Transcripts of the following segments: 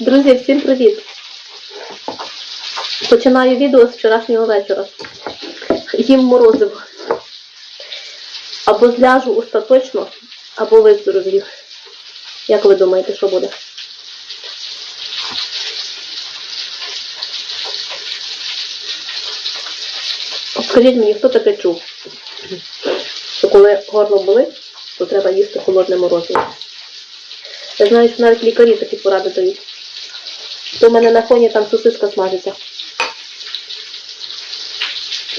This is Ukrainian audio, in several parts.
Друзі, всім привіт! Починаю відео з вчорашнього вечора. Їм морозиво. Або зляжу остаточно, або виздоровлю. Як ви думаєте, що буде? Скажіть мені, хто таке чув? Що коли горло болить, то треба їсти холодне морозиво. Я знаю, що навіть лікарі такі поради дають. То в мене на фоні там сосиска смажиться.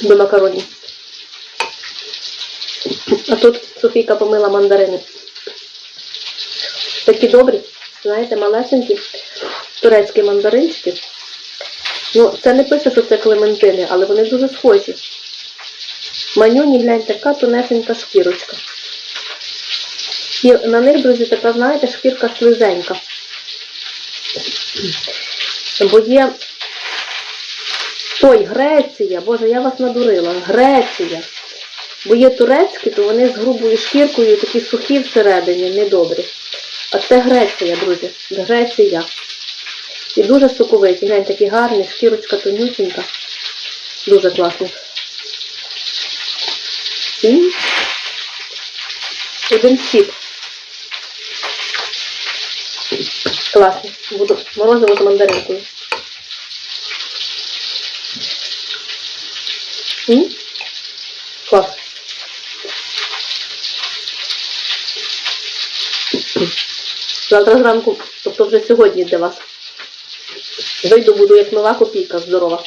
До макаронів. А тут Софійка помила мандарини. Такі добрі, знаєте, малесенькі турецькі мандаринчики. Ну, це не пише, що це клементини, але вони дуже схожі. Манюні, гляньте, така тонесенька шкірочка. І на них, друзі, така, знаєте, шкірка слизенька. Бо є той Греція, Боже, я вас надурила, Греція. Бо є турецькі, то вони з грубою шкіркою такі сухі всередині, недобрі. А це Греція, друзі. Греція. І дуже соковиті. Глянь, такі гарні, шкірочка тонюсенька. Дуже класно. І один сік. Класно. Буду морозиво з мандаринкою. М? Клас. Завтра зранку, тобто вже сьогодні для вас. Вийду, буду як нова копійка здорова.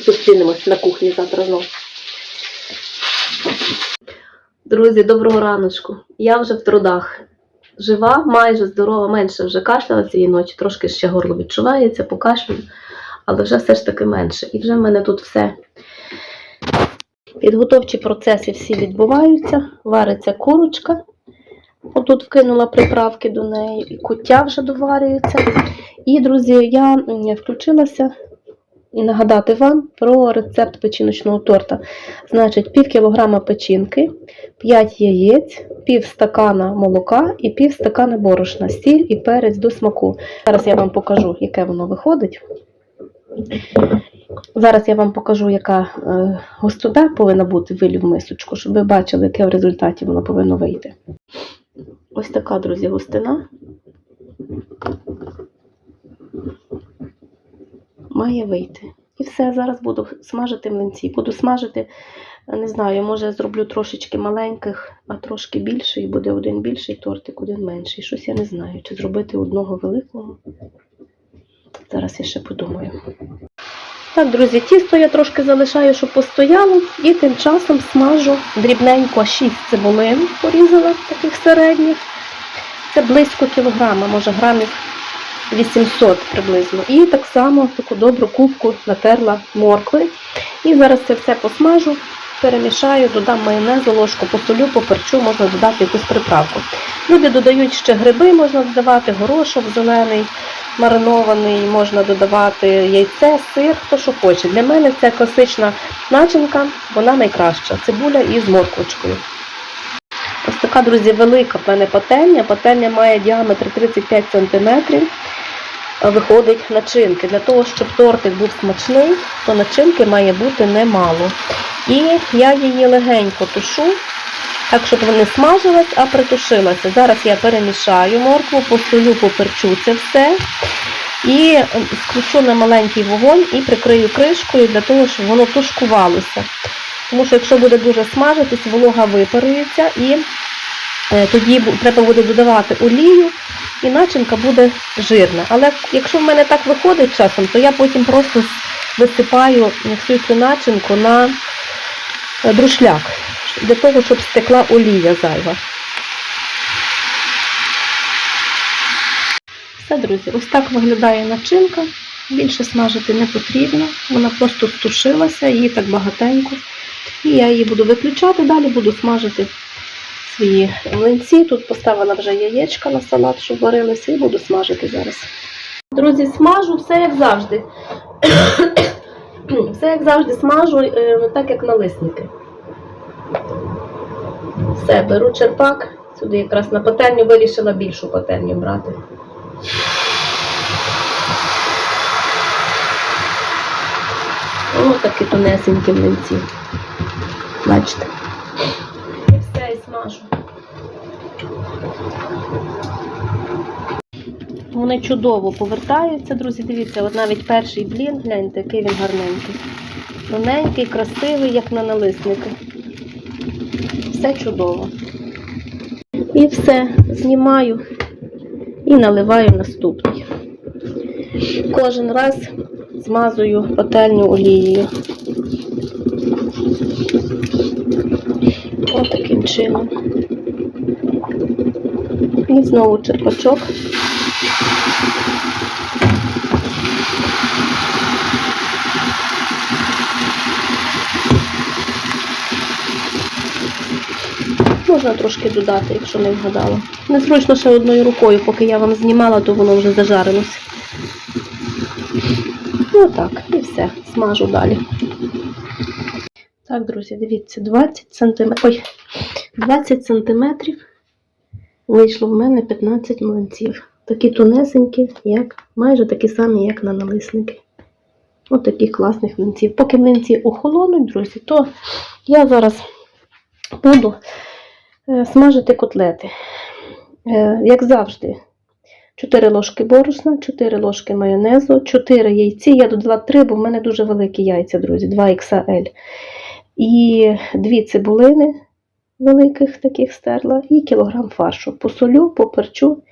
Зустрінемось на кухні завтра знову. Друзі, доброго раночку. Я вже в трудах. Жива, майже здорова, менше вже кашляла цієї ночі, трошки ще горло відчувається, покашлюю, але вже все ж таки менше. І вже в мене тут все. Підготовчі процеси всі відбуваються, вариться курочка. Отут вкинула приправки до неї, і куття вже доварюється. І, друзі, я м, включилася нагадати вам про рецепт печіночного торта. Значить, пів кілограма печінки, 5 яєць, пів стакана молока і пів стакана борошна, сіль і перець до смаку. Зараз я вам покажу, яке воно виходить. Зараз я вам покажу, яка е, густота повинна бути вилів мисочку, щоб ви бачили, яке в результаті воно повинно вийти. Ось така, друзі, густина. Має вийти. І все, зараз буду смажити млинці. Буду смажити, не знаю, може зроблю трошечки маленьких, а трошки більший, буде один більший тортик, один менший. Щось я не знаю, чи зробити одного великого. Зараз я ще подумаю. Так, друзі, тісто я трошки залишаю, щоб постояло, і тим часом смажу дрібненько 6 цибулин, порізала таких середніх. Це близько кілограма, може грамів 800 приблизно. І так само таку добру кубку натерла моркви. І зараз це все посмажу, перемішаю, додам майонезу, ложку посолю, поперчу, можна додати якусь приправку. Люди додають ще гриби, можна додавати горошок зелений, маринований, можна додавати яйце, сир, хто що хоче. Для мене це класична начинка, вона найкраща. Цибуля із морквочкою. Ось така, друзі, велика в мене пательня. Пательня має діаметр 35 см. Виходить начинки. Для того, щоб тортик був смачний, то начинки має бути немало. І я її легенько тушу, так, щоб вони смажилась, а притушилася. Зараз я перемішаю моркву, посолю, поперчу це все. І скручу на маленький вогонь і прикрию кришкою для того, щоб воно тушкувалося. Тому що якщо буде дуже смажитись, волога випарується і е, тоді треба буде додавати олію і начинка буде жирна. Але якщо в мене так виходить часом, то я потім просто висипаю всю цю начинку на е, друшляк, для того, щоб стекла олія зайва. Все, друзі, ось так виглядає начинка. Більше смажити не потрібно. Вона просто стушилася, її так багатенько. І я її буду виключати, далі буду смажити свої млинці. Тут поставила вже яєчка на салат, щоб варилися, і буду смажити зараз. Друзі, смажу все як завжди. все як завжди смажу, е, так як налисники. Все, беру черпак, сюди якраз на пательню вирішила більшу пательню брати. Ось такі тонесенькі млинці. Бачите? І смажу. Вони чудово повертаються, друзі. Дивіться, от навіть перший блін, гляньте, який він гарненький. Тоненький, красивий, як на налисники. Все чудово. І все, знімаю і наливаю наступний. Кожен раз змазую пательню олією. Ось. І знову черпачок. Можна трошки додати, якщо не вгадала. Незручно ще одною рукою, поки я вам знімала, то воно вже зажарилося. Ну так, і все, смажу далі. Так, друзі, дивіться, 20 см. Ой, 20 сантиметрів вийшло в мене 15 млинців. Такі тонесенькі, як, майже такі самі, як на налисники. Ось таких класних млинців. Поки млинці охолонуть, друзі, то я зараз буду е, смажити котлети. Е, Як завжди, 4 ложки борошна, 4 ложки майонезу, 4 яйці. Я додала 3, бо в мене дуже великі яйця, друзі, 2 XL. І 2 цибулини великих таких стерла, і кілограм фаршу. Посолю, поперчу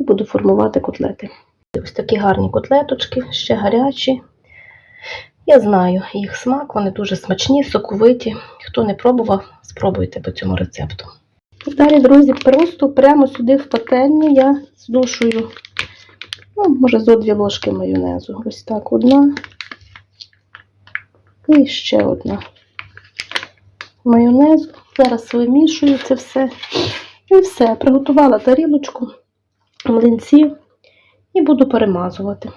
і буду формувати котлети. Ось такі гарні котлеточки, ще гарячі. Я знаю їх смак, вони дуже смачні, соковиті. Хто не пробував, спробуйте по цьому рецепту. Далі, друзі, просто прямо сюди в пательню я здушую, ну, може, зо дві ложки майонезу. Ось так, одна і ще одна. Майонезу. Зараз вимішую це все. І все. Приготувала тарілочку, млинців і буду перемазувати.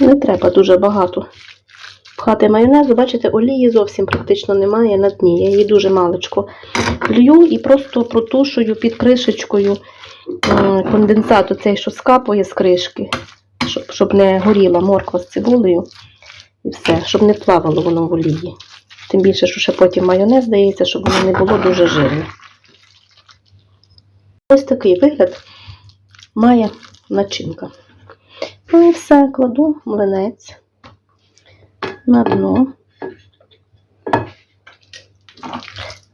Не треба дуже багато пхати майонезу. Бачите, олії зовсім практично немає на дні. Я її дуже маличко лью і просто протушую під кришечкою е, конденсат, оцей, що скапує з кришки, щоб не горіла морква з цибулею. І все, щоб не плавало воно в олії. Тим більше, що ще потім майонез дається, щоб воно не було дуже жирне. Ось такий вигляд має начинка. Ну і все, кладу млинець на дно,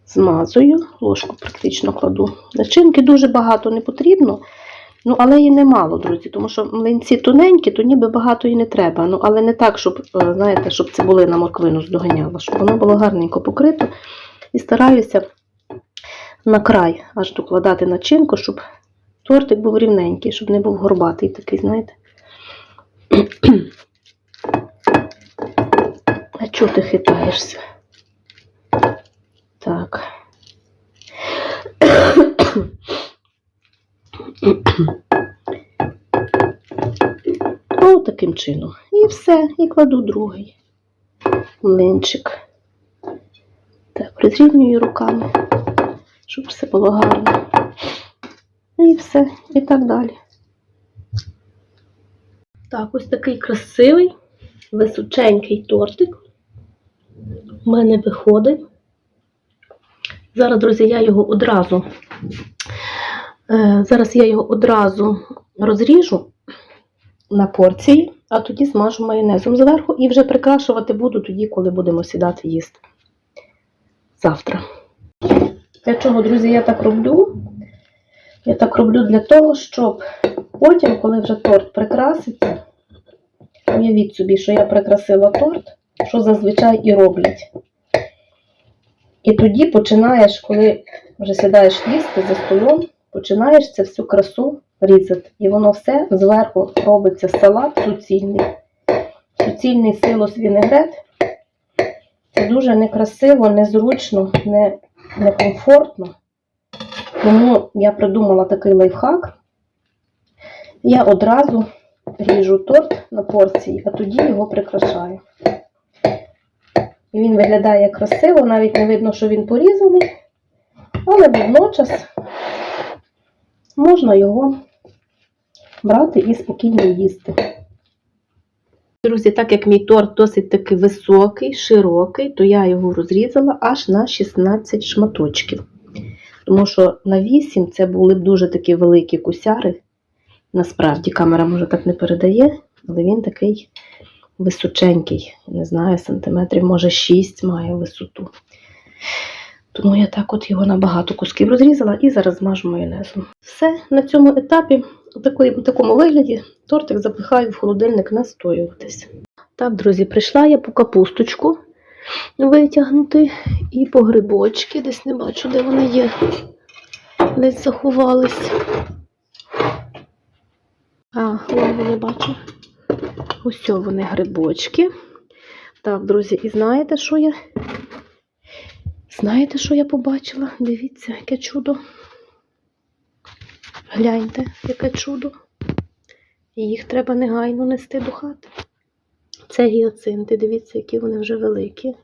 змазую, ложку практично кладу. Начинки дуже багато не потрібно, ну, але і немало, друзі, тому що млинці тоненькі, то ніби багато і не треба. Ну, але не так, щоб, е, знаєте, щоб цибулина морквину здоганяла, щоб воно було гарненько покрито. І стараюся на край аж докладати начинку, щоб тортик був рівненький, щоб не був горбатий такий, знаєте. А чого ти хитаєшся? Так. О, таким чином. І все, і кладу другий млинчик. Так, розрівнюю руками, щоб все було гарно. І все, і так далі. Так, ось такий красивий, височенький тортик. У мене виходить. Зараз, друзі, я його одразу. Е, Зараз я його одразу розріжу на порції, а тоді змажу майонезом зверху і вже прикрашувати буду тоді, коли будемо сідати їсти. Завтра. Для чого, друзі, я так роблю? Я так роблю для того, щоб потім, коли вже торт прикраситься, уявіть собі, що я прикрасила торт, що зазвичай і роблять. І тоді починаєш, коли вже сідаєш їсти за столом, починаєш це всю красу різати. І воно все зверху робиться салат суцільний. Суцільний силос вінегрет. Це дуже некрасиво, незручно, не, некомфортно. Тому я придумала такий лайфхак. Я одразу ріжу торт на порції, а тоді його прикрашаю. І він виглядає красиво, навіть не видно, що він порізаний, але водночас можна його брати і спокійно їсти. Друзі, так як мій торт досить таки високий, широкий, то я його розрізала аж на 16 шматочків. Тому що на 8 це були б дуже такі великі кусяри. Насправді камера може так не передає, але він такий височенький. Не знаю, сантиметрів, може 6 має висоту. Тому я так от його на багато кусків розрізала і зараз змажу майонезом. Все, на цьому етапі, у такому вигляді, тортик запихаю в холодильник настоюватись. Так, друзі, прийшла я по капусточку витягнути і по грибочки. Десь не бачу, де вони є. Десь заховались. А, вон вони бачу. Ось вони грибочки. Так, друзі, і знаєте, що я? Знаєте, що я побачила? Дивіться, яке чудо. Гляньте, яке чудо. Їх треба негайно нести до хати. Це гіацинти, дивіться, які вони вже великі.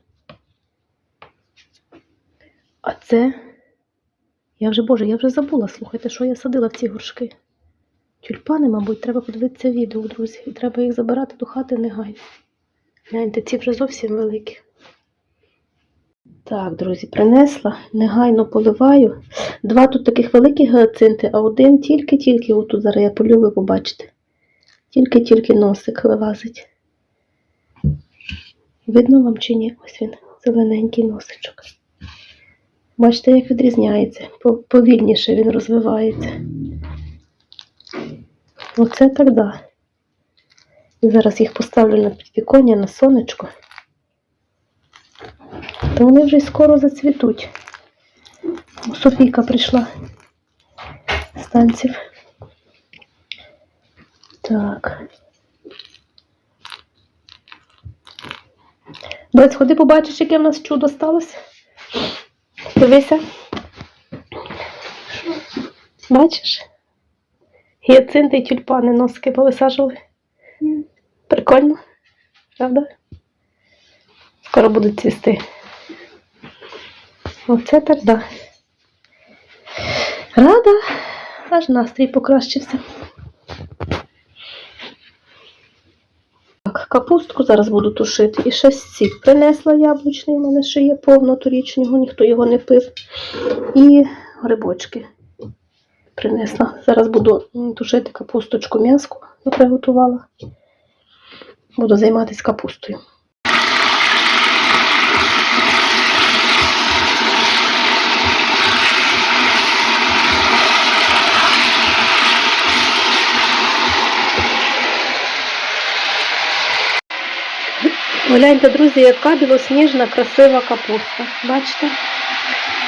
А це. Я вже, Боже, я вже забула, слухайте, що я садила в ці горшки. Тюльпани, мабуть, треба подивитися відео, друзі. І треба їх забирати до хати негайно. Гляньте, ці вже зовсім великі. Так, друзі, принесла, негайно поливаю. Два тут таких великих гіацинти, а один тільки-тільки, отут зараз я полю, ви побачите. Тільки-тільки носик вилазить. Видно вам чи ні? Ось він, зелененький носичок. Бачите, як відрізняється. Повільніше він розвивається. Оце так да. І зараз їх поставлю на підвіконня, на сонечко. То вони вже скоро зацвітуть. Софійка прийшла з танців. Так. Брать, ходи побачиш, яке в нас чудо сталося. Дивися. Бачиш? Гіацинти і тюльпани носки повисаджували. Прикольно, правда? Скоро будуть цвісти. Оце так да. Рада, аж настрій покращився. Так, капустку зараз буду тушити. І ще сік принесла яблучний, у мене ще є повно торічнього, ніхто його не пив. І грибочки принесла. Зараз буду тушити капусточку м'яску, я приготувала. Буду займатися капустою. Гляньте, друзі, яка білосніжна, красива капуста. Бачите?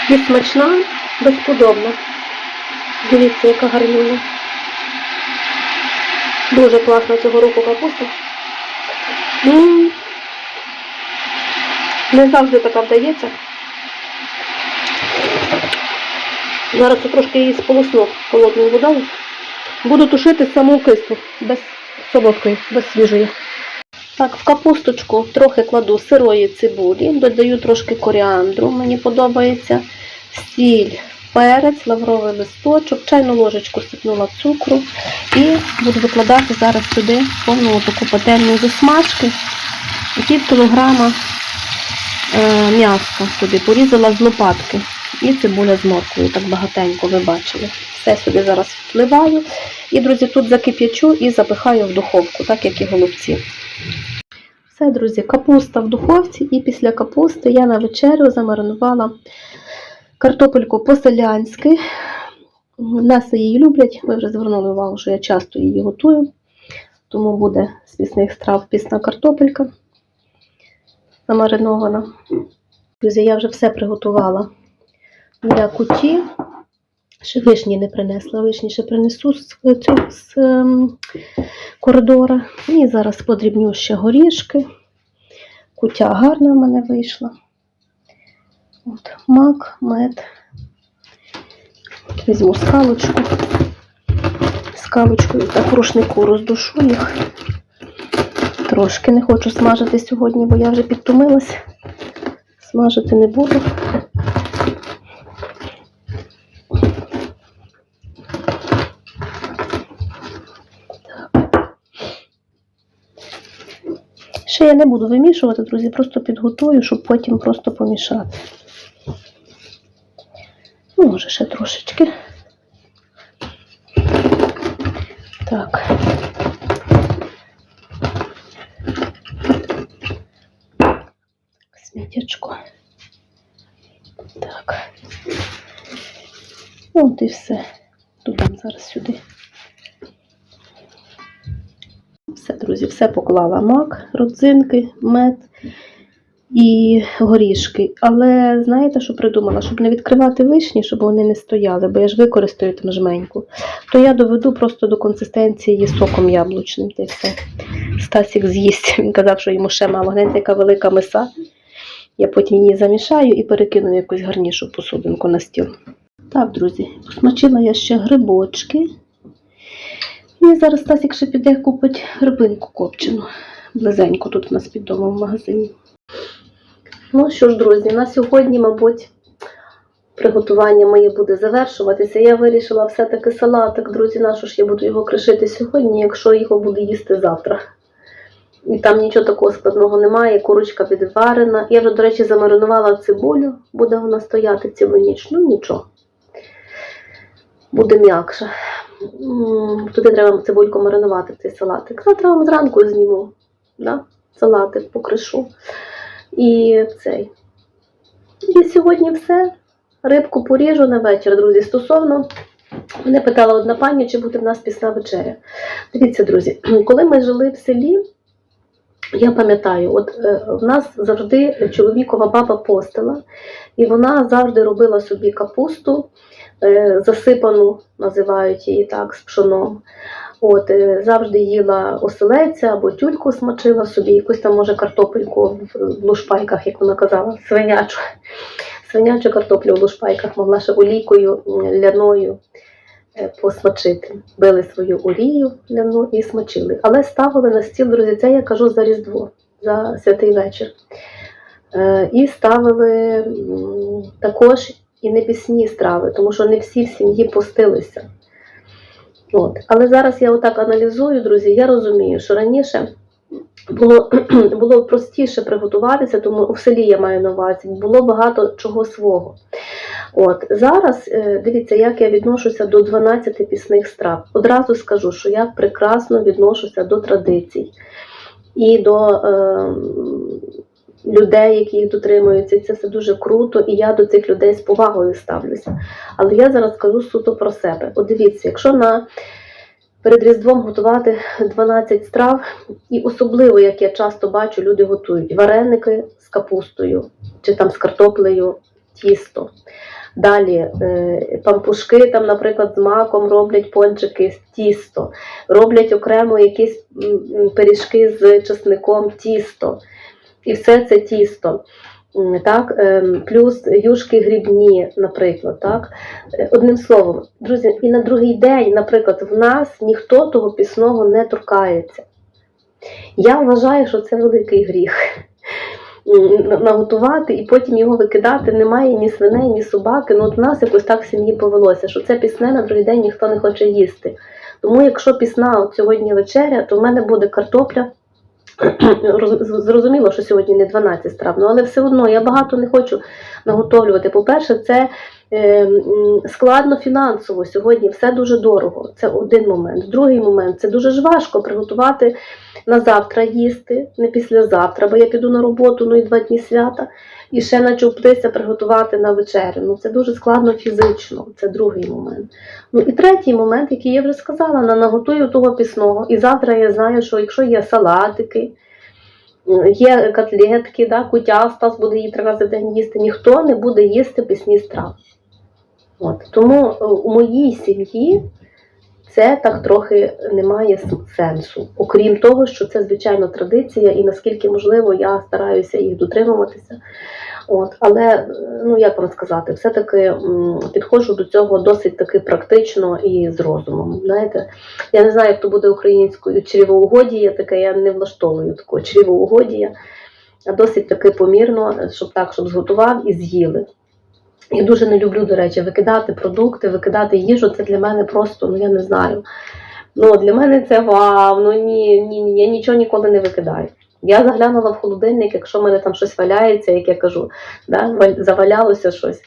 І смачна, безподобна. Дивіться, яка гарнюня. Дуже класна цього року капуста. М. Не завжди така вдається. Зараз я трошки її сполосну холодною водою. Буду тушити саму кислу, без солодкої, без свіжої. Так, в капусточку трохи кладу сирої цибулі, додаю трошки коріандру, мені подобається, сіль, перець, лавровий листочок, чайну ложечку сипнула цукру. І буду викладати зараз сюди повну таку пательню засмажки і пів кілограма е, м'яска сюди, порізала з лопатки. І цибуля з морквою, так багатенько ви бачили. Все сюди зараз вливаю. І, друзі, тут закип'ячу і запихаю в духовку, так як і голубці. Все, друзі, капуста в духовці, і після капусти я на вечерю замаринувала картопельку по-селянськи. Нас її люблять. Ви вже звернули увагу, що я часто її готую. Тому буде з пісних страв пісна картопелька замаринована. Друзі, я вже все приготувала для куті. Ще вишні не принесла, вишні ще принесу з, цю- з ем, коридора. І зараз подрібню ще горішки. Кутя гарна в мене вийшла. От, мак, мед. Візьму скалочку. Скалочкою так рушнику роздушу їх. Трошки не хочу смажити сьогодні, бо я вже підтомилась. Смажити не буду. Ще я не буду вимішувати, друзі, просто підготую, щоб потім просто помішати. Ну, може, ще трошечки. Так. Смітячко. Так. От і все. Додам зараз сюди. Все, поклала мак, родзинки, мед і горішки. Але знаєте, що придумала? Щоб не відкривати вишні, щоб вони не стояли, бо я ж використаю там жменьку, то я доведу просто до консистенції соком яблучним. Та все. Стасік з'їсть. Він казав, що йому ще мало. Гляньте, яка велика миса. Я потім її замішаю і перекину в якусь гарнішу посудинку на стіл. Так, друзі, посмачила я ще грибочки. І зараз Стасік ще піде купить грибинку копчену. Близенько тут у нас під домом в магазині. Ну що ж, друзі, на сьогодні, мабуть, приготування моє буде завершуватися. Я вирішила все-таки салатик, друзі, на що ж я буду його кришити сьогодні, якщо його буду їсти завтра. І там нічого такого складного немає, курочка відварена. Я вже, до речі, замаринувала цибулю, буде вона стояти цілу ніч. Ну нічого. Буде м'якше. Туди треба цибульку маринувати цей салатик. Завтра вам зранку зніму. Да? Салатик покришу. І цей. І сьогодні все. Рибку поріжу на вечір, друзі. Стосовно, мене питала одна пані, чи буде в нас пісна вечеря. Дивіться, друзі, коли ми жили в селі, я пам'ятаю, от е, в нас завжди чоловікова баба постила, і вона завжди робила собі капусту, засипану, називають її так, з пшоном. От, е, завжди їла оселеця або тюльку смачила собі, якусь там, може, картопельку в, лушпайках, як вона казала, свинячу. Свинячу картоплю в лушпайках могла ще олійкою ляною е, посмачити. Били свою олію ляну і смачили. Але ставили на стіл, друзі, це я кажу за Різдво, за святий вечір. Е, І ставили також і не пісні страви, тому що не всі в сім'ї постилися. От. Але зараз я отак аналізую, друзі, я розумію, що раніше було, було простіше приготуватися, тому в селі я маю на увазі, було багато чого свого. От зараз е, дивіться, як я відношуся до 12 пісних страв. Одразу скажу, що я прекрасно відношуся до традицій і до е, людей, які їх дотримуються. І це все дуже круто, і я до цих людей з повагою ставлюся. Але я зараз скажу суто про себе. От дивіться, якщо на перед Різдвом готувати 12 страв, і особливо, як я часто бачу, люди готують вареники з капустою чи там з картоплею, тісто. Далі е, пампушки, там, наприклад, з маком роблять пончики з тісто, роблять окремо якісь пиріжки з чесником тісто. І все це тісто. Так, ем, плюс юшки грібні, наприклад. Так. Е, Одним словом, друзі, і на другий день, наприклад, в нас ніхто того пісного не торкається. Я вважаю, що це великий гріх. Наготувати і потім його викидати немає ні свиней, ні собаки. Ну, от в нас якось так в сім'ї повелося, що це пісне на другий день ніхто не хоче їсти. Тому, якщо пісна от сьогодні вечеря, то в мене буде картопля. Роз- Зрозуміло, що сьогодні не 12 страв, але все одно я багато не хочу наготовлювати. По-перше, це складно фінансово. Сьогодні все дуже дорого. Це один момент. Другий момент це дуже ж важко приготувати на завтра їсти, не післязавтра, бо я піду на роботу, ну і два дні свята, і ще начуптися приготувати на вечерю. Ну це дуже складно фізично. Це другий момент. Ну і третій момент, який я вже сказала, на наготую того пісного. І завтра я знаю, що якщо є салатики, є котлетки, да, кутя Стас буде її три рази в день їсти, ніхто не буде їсти пісні страви. От. Тому е, у моїй сім'ї це так трохи не має сенсу. Окрім того, що це звичайно традиція, і наскільки можливо, я стараюся їх дотримуватися. От, але е, ну як вам сказати, все-таки підходжу до цього досить таки практично і з розумом. Знаєте, я не знаю, як то буде українською чрівоугодія, таке я не влаштовую такого чрівоугодія, а досить таки помірно, щоб так, щоб зготував і з'їли. Я дуже не люблю, до речі, викидати продукти, викидати їжу. Це для мене просто, ну я не знаю. Ну, для мене це вау, ну ні, ні, ні, я нічого ніколи не викидаю. Я заглянула в холодильник, якщо в мене там щось валяється, як я кажу, да, завалялося щось.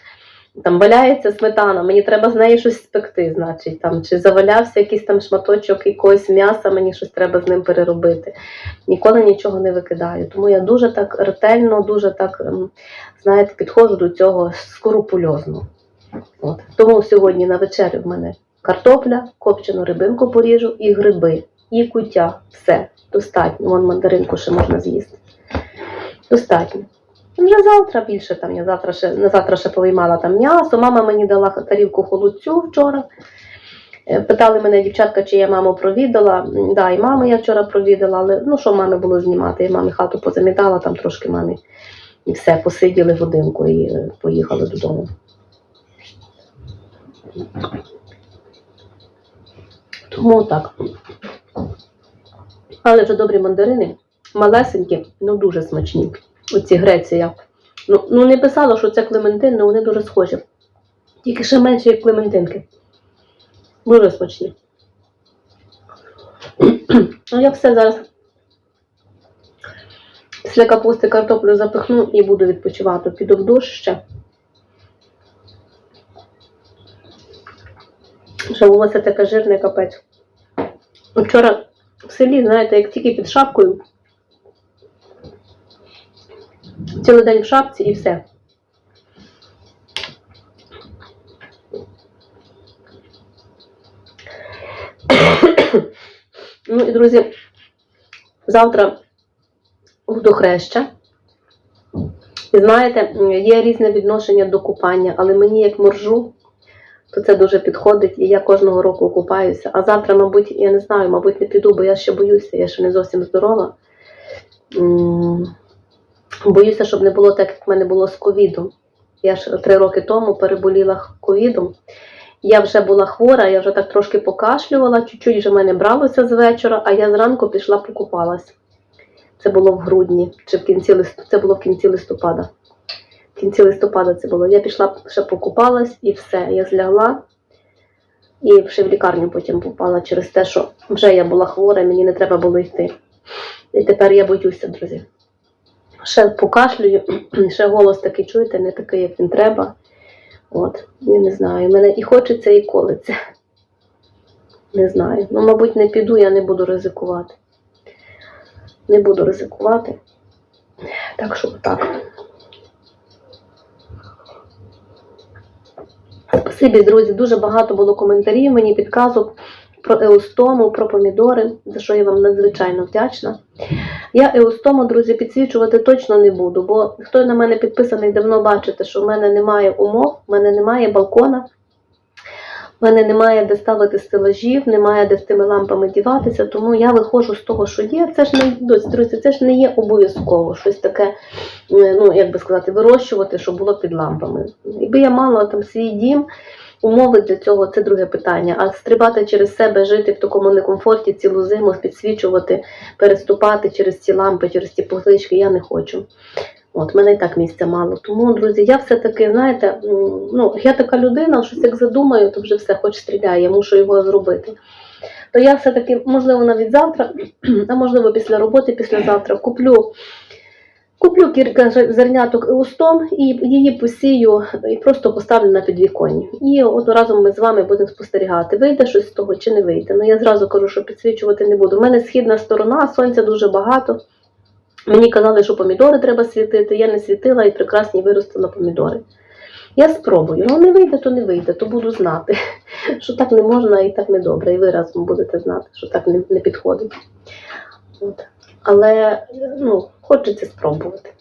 Там валяється сметана, мені треба з неї щось спекти, значить, там, чи завалявся якийсь там шматочок якогось м'яса, мені щось треба з ним переробити. Ніколи нічого не викидаю. Тому я дуже так ретельно, дуже так, ем, знаєте, підходжу до цього скрупульозно. От. Тому сьогодні на вечерю в мене картопля, копчену рибинку поріжу і гриби, і куття. Все, достатньо. Вон мандаринку ще можна з'їсти. Достатньо. Вже завтра більше там, я завтра ще, на завтра ще повиймала там м'ясо. Мама мені дала тарілку холодцю вчора. Е, Питали мене дівчатка, чи я маму провідала. Да, і маму я вчора провідала, але ну що мамі було знімати? Я мамі хату позамітала, там трошки мамі і все, посиділи годинку і е, поїхали додому. Тому так. Але вже добрі мандарини, малесенькі, ну дуже смачні. Оці Греція. Ну, ну не писала, що це клементин, але вони дуже схожі. Тільки ще менше, як клементинки. Дуже смачні. Ну, я все зараз після капусти картоплю запихну і буду відпочивати. Піду в душ ще. Що волосся таке жирне капець. Вчора в селі, знаєте, як тільки під шапкою. Цілий день в шапці і все. Ну і друзі, завтра водохреща. І знаєте, є різне відношення до купання, але мені як моржу, то це дуже підходить, і я кожного року купаюся. А завтра, мабуть, я не знаю, мабуть, не піду, бо я ще боюся, я ще не зовсім здорова. Боюся, щоб не було так, як в мене було з ковідом. Я ж три роки тому переболіла ковідом. Я вже була хвора, я вже так трошки покашлювала, чуть-чуть вже мене бралося з вечора, а я зранку пішла покупалась. Це було в грудні, чи в кінці лист... це було в кінці листопада. В кінці листопада це було. Я пішла ще покупалась і все. Я злягла і ще в лікарню потім попала через те, що вже я була хвора, мені не треба було йти. І тепер я боюся, друзі. Ще покашлюю, ще голос такий, чуєте, не такий, як він треба. От, я не знаю. Мене і хочеться, і колиться. Не знаю. Ну, мабуть, не піду, я не буду ризикувати. Не буду ризикувати. Так що так. Спасибі, друзі, дуже багато було коментарів, мені підказок про еустому, про помідори, за що я вам надзвичайно вдячна. Я еустому, друзі, підсвічувати точно не буду, бо хто на мене підписаний, давно бачите, що в мене немає умов, в мене немає балкона, в мене немає де ставити стелажів, немає де з тими лампами діватися, тому я виходжу з того, що є. Це ж не друзі, це ж не є обов'язково щось таке, е, ну як би сказати, вирощувати, щоб було під лампами. Якби я мала там свій дім. Умови для цього це друге питання. А стрибати через себе, жити в такому некомфорті цілу зиму, підсвічувати, переступати через ці лампи, через ці позички я не хочу. От, мене і так місця мало. Тому, друзі, я все-таки, знаєте, ну, я така людина, щось як задумаю, то вже все, хоч стріляє, я мушу його зробити. То я все-таки, можливо, навіть завтра, а можливо, після роботи, післязавтра куплю. Куплю кілька зерняток еустом і її посію і просто поставлю на підвіконні. І от разом ми з вами будемо спостерігати, вийде щось з того чи не вийде. Ну я зразу кажу, що підсвічувати не буду. У мене східна сторона, сонця дуже багато. Мені казали, що помідори треба світити. Я не світила і прекрасні виростила помідори. Я спробую. Ну, не вийде, то не вийде, то буду знати, що так не можна і так не добре. І ви разом будете знати, що так не, не підходить. От. Але ну, хочеться спробувати.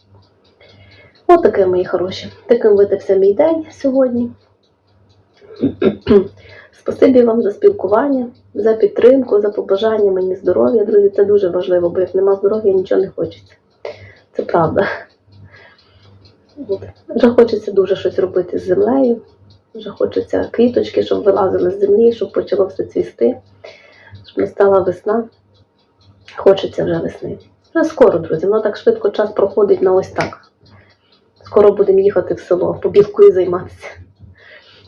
От таке, мої хороші. Таким видався мій день сьогодні. Спасибі вам за спілкування, за підтримку, за побажання мені здоров'я, друзі. Це дуже важливо, бо як нема здоров'я, нічого не хочеться. Це правда. Вже хочеться дуже щось робити з землею. Вже хочеться квіточки, щоб вилазили з землі, щоб почало все цвісти, щоб настала весна. Хочеться вже весни. Вже скоро, друзі, воно так швидко час проходить на ось так. Скоро будемо їхати в село, побілкою займатися.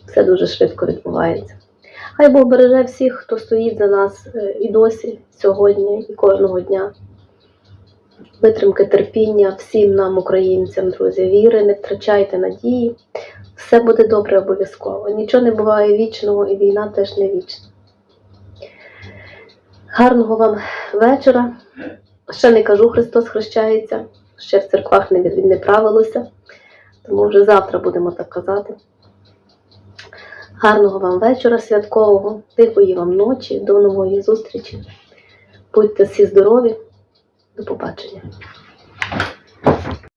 Все дуже швидко відбувається. Хай Бог береже всіх, хто стоїть за нас е, і досі, сьогодні, і кожного дня. витримки, терпіння всім нам, українцям, друзі. Віри, не втрачайте надії. Все буде добре обов'язково. Нічого не буває вічного, і війна теж не вічна. Гарного вам вечора. Ще не кажу, Христос хрещається. Ще в церквах не, не правилося. Тому вже завтра будемо так казати. Гарного вам вечора святкового, тихої вам ночі, до нової зустрічі. Будьте всі здорові. До побачення.